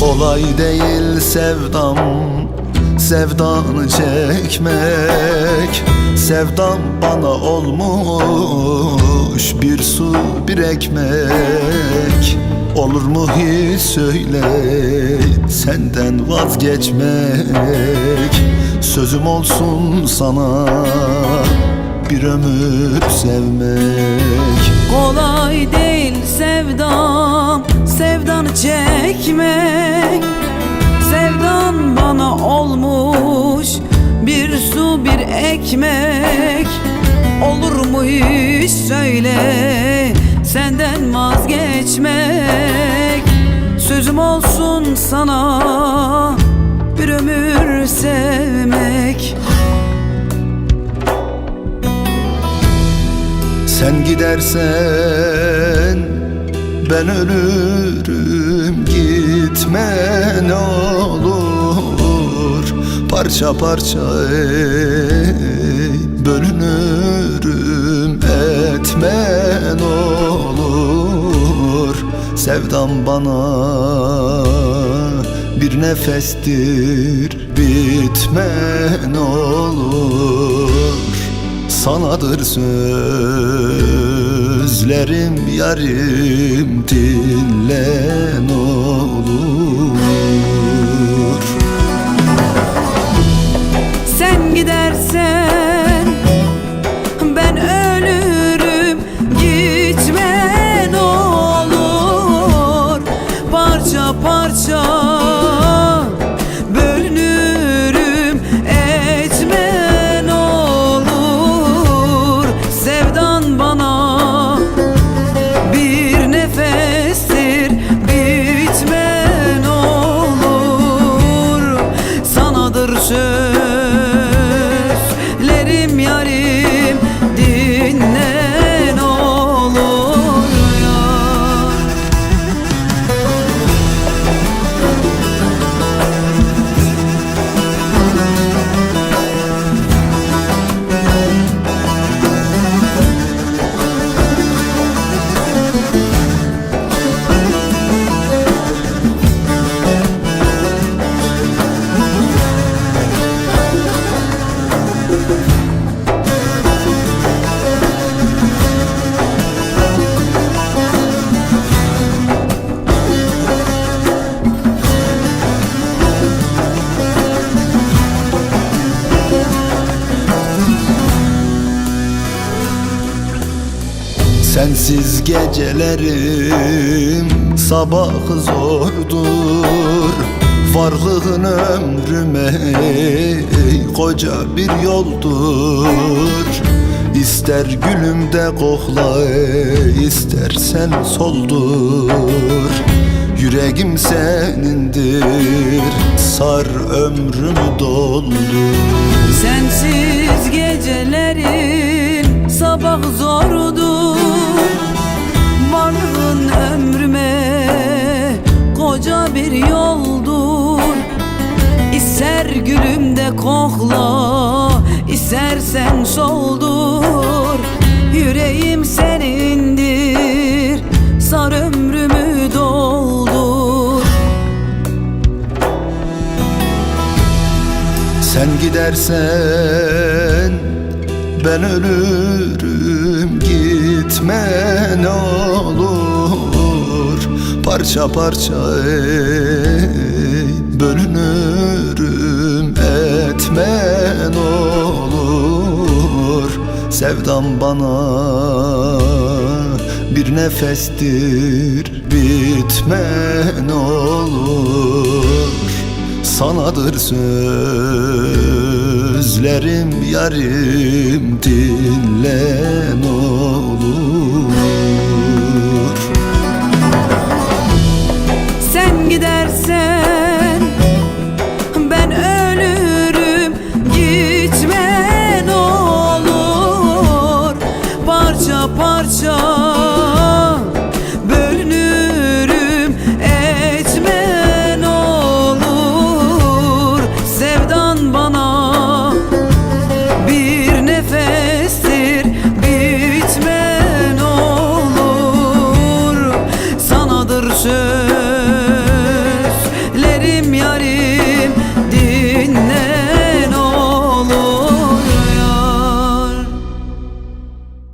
Kolay değil sevdam Sevdanı çekmek. Sevdam bana olmuş Bir su bir ekmek. Olur mu hiç söyle Senden vazgeçmek. Sözüm olsun sana Bir ömür sevmek. Kolay değil sevdam Sevdanı çekmek. Sevdan bana olmuş Bir su bir ekmek. Olur mu hiç söyle Senden vazgeçmek. Sözüm olsun sana Bir ömür sevmek. Sen gidersen ben ölürüm gitme ne olur. Parça parça ey, bölünürüm etme ne olur. Sevdam bana bir nefestir bitme ne olur. Sanadır sözlerim yarim dinle Sensiz gecelerim sabahı zordur. Varlığın ömrüme koca bir yoldur. İster gülümde kokla istersen soldur. Yüreğim senindir sar ömrümü doldur. Sensiz gecelerin sabah zordu Varlığın ömrüme koca bir yoldur. İster gülümde kokla istersen soldur. Yüreğim senindir sar ömrümü doldur. Sen gidersen ben ölürüm gitme ne olur. Parça parça ey, bölünürüm etme ne olur. Sevdam bana bir nefestir bitme ne olur. Sanadır sözlerim yarim dinle ne olur